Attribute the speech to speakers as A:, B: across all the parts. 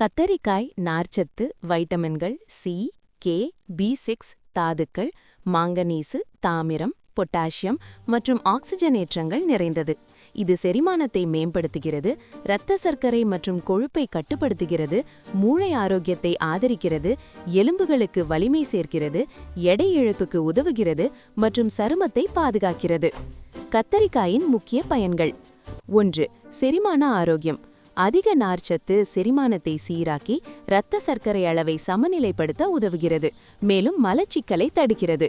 A: கத்தரிக்காய் நார்ச்சத்து வைட்டமின்கள் சி கே பி சிக்ஸ் தாதுக்கள் மாங்கனீசு தாமிரம் பொட்டாசியம் மற்றும் ஆக்சிஜனேற்றங்கள் நிறைந்தது. இது செரிமானத்தை மேம்படுத்துகிறது இரத்த சர்க்கரை மற்றும் கொழுப்பை கட்டுப்படுத்துகிறது மூளை ஆரோக்கியத்தை ஆதரிக்கிறது எலும்புகளுக்கு வலிமை சேர்க்கிறது எடை இழப்புக்கு உதவுகிறது மற்றும் சருமத்தை பாதுகாக்கிறது. கத்தரிக்காயின் முக்கிய பயன்கள். ஒன்று செரிமான ஆரோக்கியம். அதிக நார்ச்சத்து செரிமானத்தை சீராக்கி இரத்த சர்க்கரை அளவை சமநிலைப்படுத்த உதவுகிறது. மேலும் மலச்சிக்கலை தடுக்கிறது.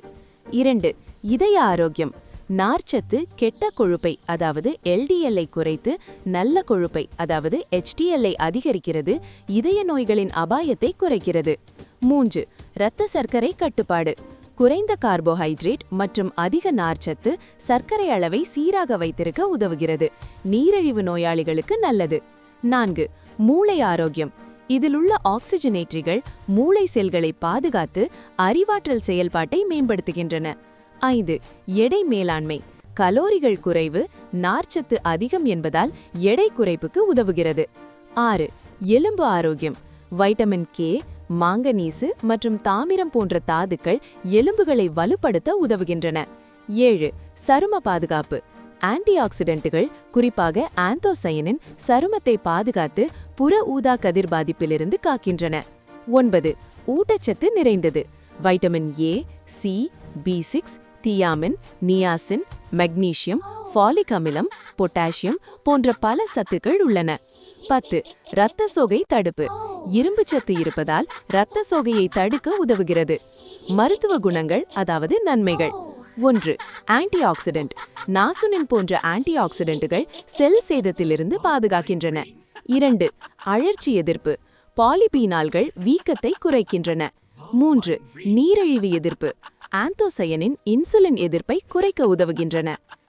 A: இரண்டு இதய ஆரோக்கியம். நார்ச்சத்து கெட்ட கொழுப்பை அதாவது எல்டிஎல்ஐ குறைத்து நல்ல கொழுப்பை அதாவது HDL-ஐ அதிகரிக்கிறது இதய நோய்களின் அபாயத்தை குறைக்கிறது. மூன்று இரத்த சர்க்கரை கட்டுப்பாடு. குறைந்த கார்போஹைட்ரேட் மற்றும் அதிக நார்ச்சத்து சர்க்கரை அளவை சீராக வைத்திருக்க உதவுகிறது. நீரிழிவு நோயாளிகளுக்கு நல்லது. நான்கு மூளை ஆரோக்கியம். இதிலுள்ள ஆக்சிஜனேற்றிகள் மூளை செல்களை பாதுகாத்து அறிவாற்றல் செயல்பாட்டை மேம்படுத்துகின்றன. ஐந்து எடை மேலாண்மை. கலோரிகள் குறைவு நார்ச்சத்து அதிகம் என்பதால் எடை குறைப்புக்கு உதவுகிறது. ஆறு எலும்பு ஆரோக்கியம். வைட்டமின் கே மாங்கனீசு மற்றும் தாமிரம் போன்ற தாதுக்கள் எலும்புகளை வலுப்படுத்த உதவுகின்றன. ஏழு சரும பாதுகாப்பு. ஆன்டி ஆக்சிடென்ட்டுகள் குறிப்பாக ஆந்தோசயனின் சருமத்தை பாதுகாத்து புற ஊதா கதிர் பாதிப்பிலிருந்து காக்கின்றன. ஒன்பது ஊட்டச்சத்து நிறைந்தது. Vitamin A C B six thiamine niacin magnesium folic அமிலம் பொட்டாசியம் போன்ற பல சத்துக்கள் உள்ளன. பத்து இரத்த சோகை தடுப்பு. இரும்பு சத்து இருப்பதால் இரத்த சோகையை தடுக்க உதவுகிறது. மருத்துவ குணங்கள் அதாவது நன்மைகள். ஒன்று ஆன்டி ஆக்சிடென்ட் நாசுனின் போன்ற ஆன்டி ஆக்சிடென்ட்டுகள் செல் சேதத்திலிருந்து பாதுகாக்கின்றன. இரண்டு அழற்சி எதிர்ப்பு. பாலிபீனால்கள் வீக்கத்தை குறைக்கின்றன. மூன்று நீரிழிவு எதிர்ப்பு. ஆந்தோசயனின் இன்சுலின் எதிர்ப்பை குறைக்க உதவுகின்றன.